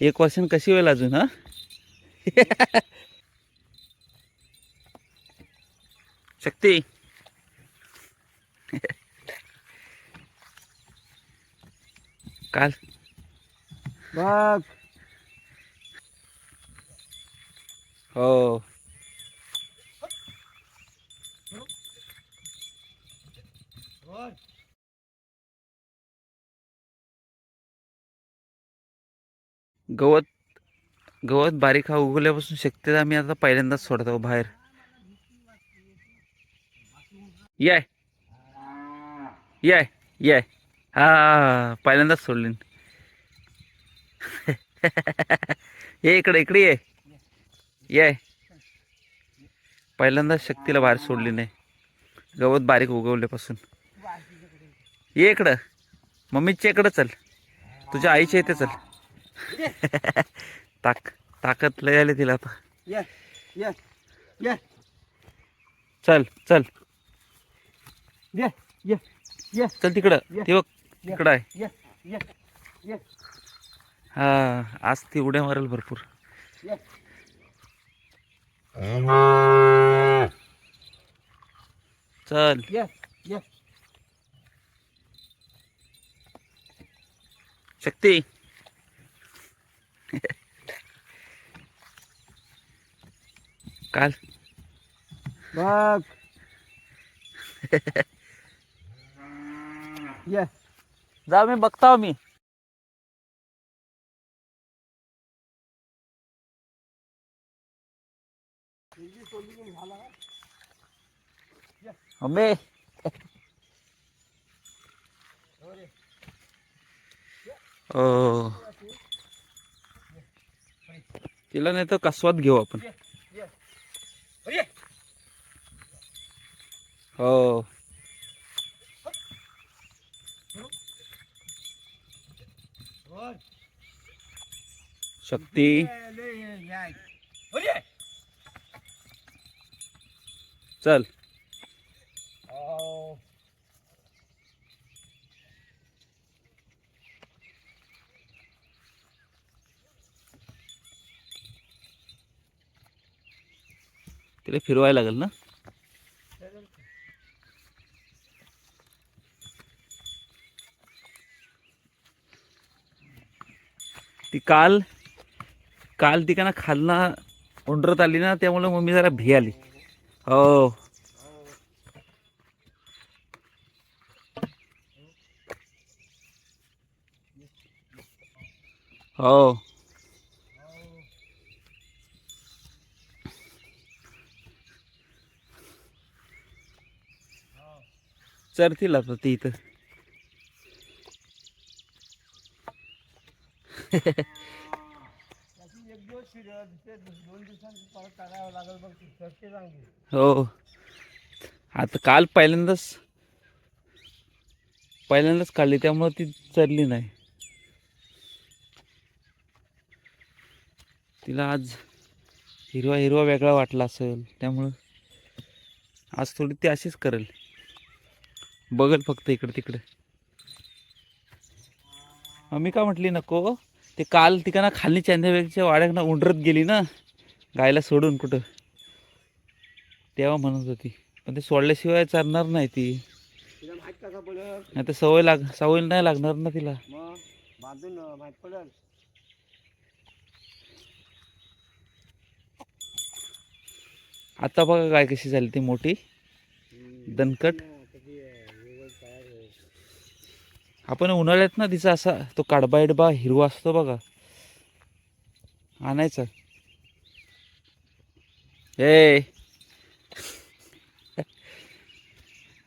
एक वर्षान कशी होईल अजून हा? शक्ती. काल. बघ. हो. गवत गवत बारीक हा उगवल्यापासून शक्यता आम्ही आता पहिल्यांदाच सोडतो बाहेर. याय. याय याय. हा पहिल्यांदाच सोडली ये इकडे इकडे ये. ये पहिल्यांदाच शक्तीला बाहेर सोडली नाही गवत बारीक उगवल्यापासून. ये इकडं. मम्मीच्या इकडं चल. तुझ्या आईच्या इथे चल. ताक ताकद लय आली तिला आता. ये ये ये. चल चल. ये ये ये. चल तिकडं. ते बघ तिकडं आहे. ये ये ये. हा आज ती उड्या मारेल भरपूर. ये. चल. ये ये. शक्ती. काल. बघ. ये. जा मी बघता मी. मम्मी ओ. तिला नाही तर कसवात घेऊ आपण? हो. शक्ती. चल. तिला फिरवायला लागेल ना? ती काल काल ती का ना खालना उंडरत आली ना त्यामुळे मम्मी जरा भी आली. हो. हो. चरतील आता ती इथं. हो. आता काल पहिल्यांदाच पहिल्यांदाच काढली त्यामुळं ती चरली नाही. तिला आज हिरवा हिरवा वेगळा वाटला असेल त्यामुळं आज थोडी ती अशीच करेल. बघल फक्त इकडं तिकडे. मी का म्हटली नको? ते काल तिकाना खाली चांदेबाईच्या ना उंडरत गेली ना गायला सोडून कुठं. तेव्हा म्हणत होती. पण ते सोडल्याशिवाय चालणार नाही ती. आता सवय लाग सवय नाही लागणार ना तिला. आता बघा काय कशी झाली ती मोठी. दणकट. आपण उन्हाळ्यात ना तिचा असा तो काडबा इडबा हिरवा असतो बघा. आणायचा. ए.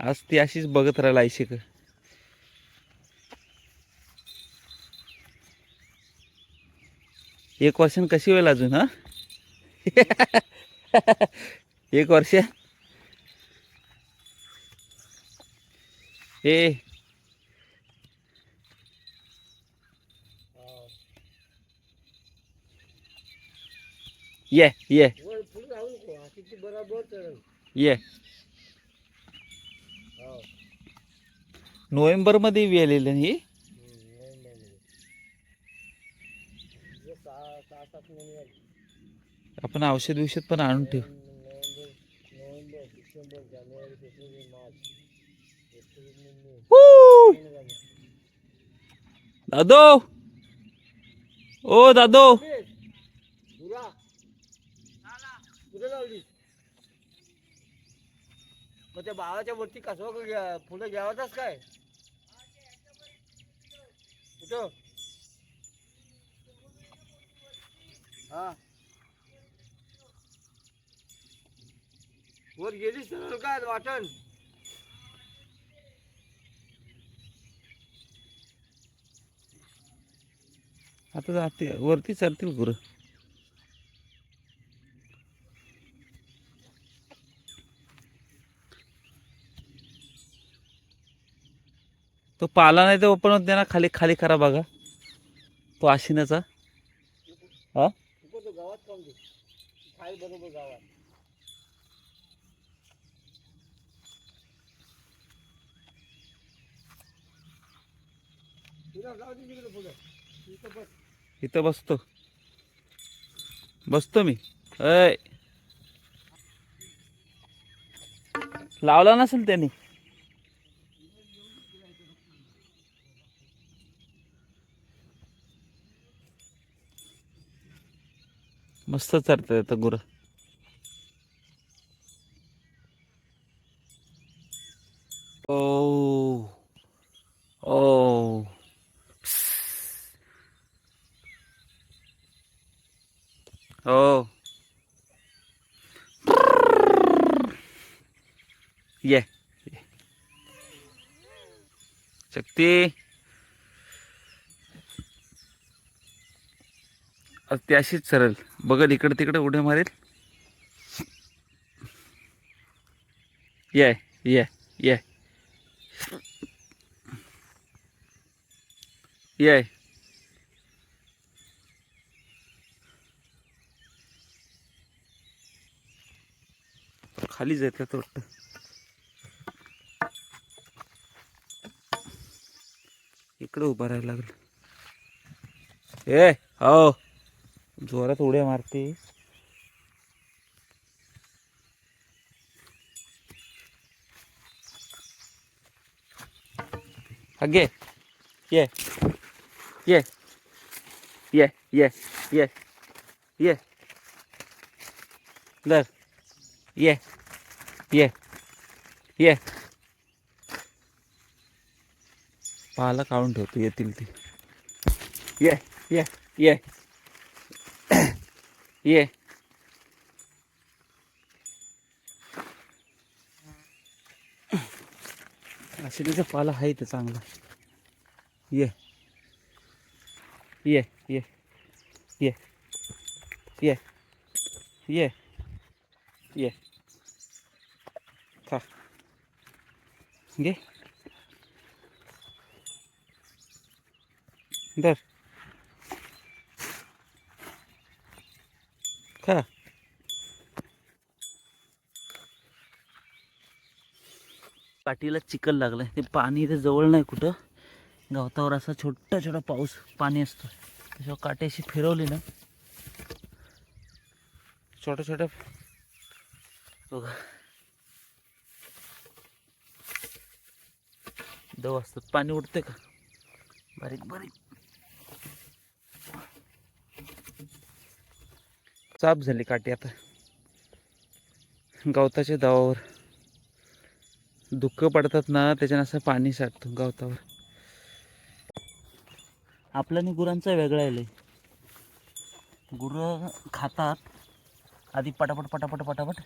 आज ती अशीच बघत राहिला आयशी एक वर्षान कशी होईल अजून हा? एक वर्ष. ए ये ये. ये. हो? नोव्हेंबरमध्ये वेलेली ही आपण औषध विषध पण आणून ठेव. नोव्हेंबर नोव्हेंबर डिसेंबर जानेवारी फेब्रुवारी मार्च एप्रिल मे मे हू! महिने झाले दादो ओ दादो दुरा कुठे लावली मग त्या बाळाच्या वरती कसं घ्या फुलं घ्यावाच काय? कुठं? हा. वर गेलीस तर काय वाटण? आता जाते. वरती चरतील गुरं. तो पाला नाही तर ओपन होत नाही ना खाली खाली करा बघा. तो आशिनाचा हा. इथं इथं बसतो. बसतो मी. अय लावला नसेल त्यांनी. मस्त चरत येतं गुरं. ओ ओ. ओ. ये. शक्ती. आज ती अशीच सरल बघल इकडं तिकडे उड्या मारेल. ये ये ये. ये. खाली जातात वाटतं? इकडं उभा राहायला लागलं. ए हो. जोरात उड्या मारते. अगे ये. ये. ये. ये. ये. ये. दर ये. ये. ये. पाला काढून ठेवतो येतील ते. ये. ये. ये. ये. आशिडीचा पाला आहे ते चांगला. ये. ये ये ये ये ये ये. खा. घे. धर. खा पाठीला चिकल लागलाय. ते पाणी इथे जवळ नाही कुठं. गवतावर असा छोटा छोटा पाऊस पाणी असतो त्याच्यावर काट्याशी फिरवली ना. छोट्या छोट्या बघा. दव असतात पाणी उडते का? बारीक बारीक. चाप झाली काठी आता. गवताच्या दावावर. दुःख पडतात ना त्याच्यानं असं पाणी साठतं गवतावर. आपल्याने गुरांचा वेगळा आहे गुरं खातात. आधी पटापट पटापट पटापट.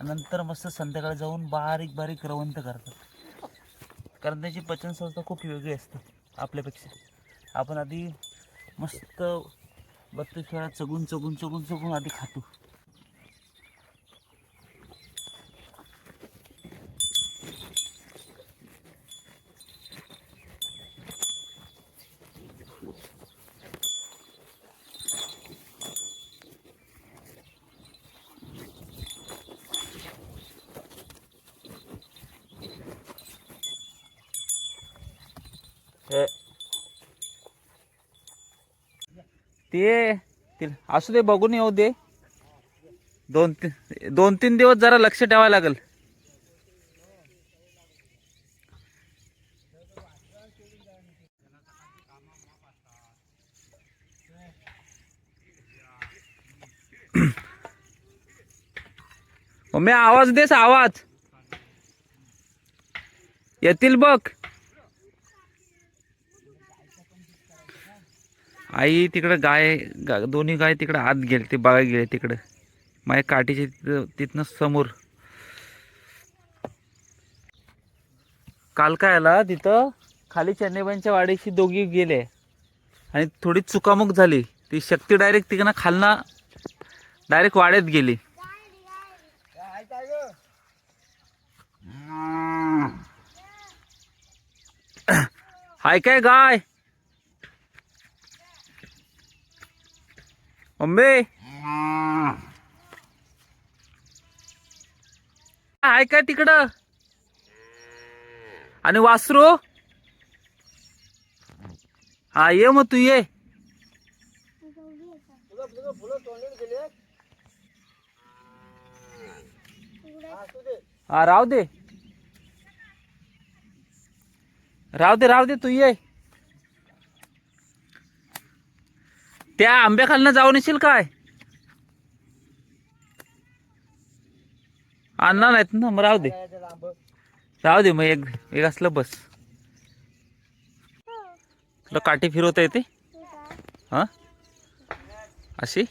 नंतर मस्त संध्याकाळी जाऊन बारीक बारीक रवंत करतात. कारण त्याची पचनसंस्था खूप वेगळी असते आपल्यापेक्षा. आपण आधी मस्त बत्ती खेळा चगून चगून चगून चगून आधी खातो 예. ते- असू दे बघून येऊ दे. दोन तीन दोन तीन दिवस जरा लक्ष ठेवायला लागेल. मी आवाज देस आवाज. येतील बघ. आई तिकडं गाय गा, दोन्ही गाय तिकडं आत गेले ते बघायला गेले तिकडं. माझ्या काठीचे तिथं तिथनं समोर. काल काय आला तिथं? खाली चेन्नईबाईंच्या वाडीशी दोघी गेले. आणि थोडी चुकामुक झाली. ती शक्ती डायरेक्ट तिकडनं खालना डायरेक्ट वाड्यात गेली. हाय काय गाय? मम्मी आहे काय तिकडं? आणि वासरू? हा ये मग तू ये. हा राहू दे. राहू दे राहू दे तू ये. त्या आंब्याखालनं जाऊन येशील काय? आणणार नाहीत ना मग राहू दे. राहू दे मग एक एक असलं बस. तुला काठी फिरवता येते? हा? अशी?